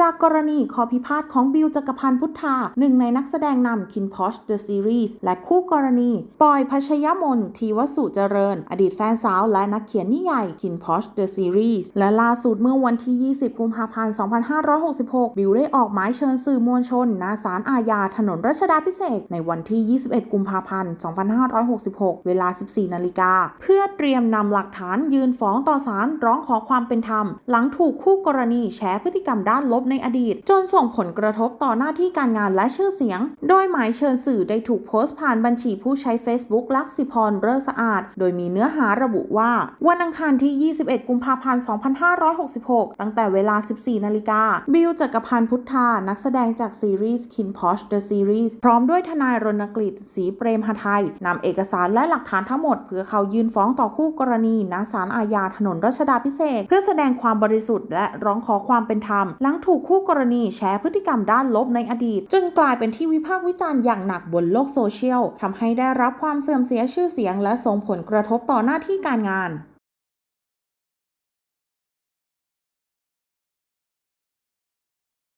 จากกรณีข้อพิพาทของบิลจักรพันธ์พุทธา หนึ่งในนักแสดงนำคินพอชเดอะซีรีส์และคู่กรณีปอยพัชยมนทีวสุเจริญ อดีตแฟนสาวและนักเขียนนิยายคินพอชเดอะซีรีส์และล่าสุดเมื่อวันที่ 20 กุมภาพันธ์ 2566 บิลได้ออกหมายเชิญสื่อมวลชนณศาลอาญาถนนรัชดาพิเศษในวันที่ 21 กุมภาพันธ์ 2566 เวลา 14 นาฬิกาเพื่อเตรียมนำหลักฐานยืนฟ้องต่อศาลร้องขอความเป็นธรรม หลังถูกคู่กรณีแฉพฤติกรรมด้านลบในอดีต จนส่งผลกระทบต่อหน้าที่การงานและชื่อเสียง โดยหมายเชิญสื่อได้ถูกโพสต์ผ่านบัญชีผู้ใช้ Facebook ลักษิพรเลิศสะอาด โดยมีเนื้อหาระบุว่า วันอังคารที่ 21 กุมภาพันธ์ 2566 ตั้งแต่เวลา 14 นาฬิกา บิลจักรพันธ์พุทธา นักแสดงจากซีรีส์ Kin Posh The Series พร้อมด้วยทนายรณกฤษศรีเปรมหไทยนำเอกสารและหลักฐานทั้งหมด เพื่อเขายื่นฟ้องต่อคู่กรณีณศาลอาญาถนนรัชดาพิเศษ เพื่อแสดงความบริสุทธิ์และร้องขอความเป็นธรรมหลังถูกคู่กรณีแชร์พฤติกรรมด้านลบในอดีต จนกลายเป็นที่วิพากษ์วิจารณ์อย่างหนักบนโลกโซเชียลทำให้ได้รับความเสื่อมเสียชื่อเสียง และส่งผลกระทบต่อหน้าที่การงาน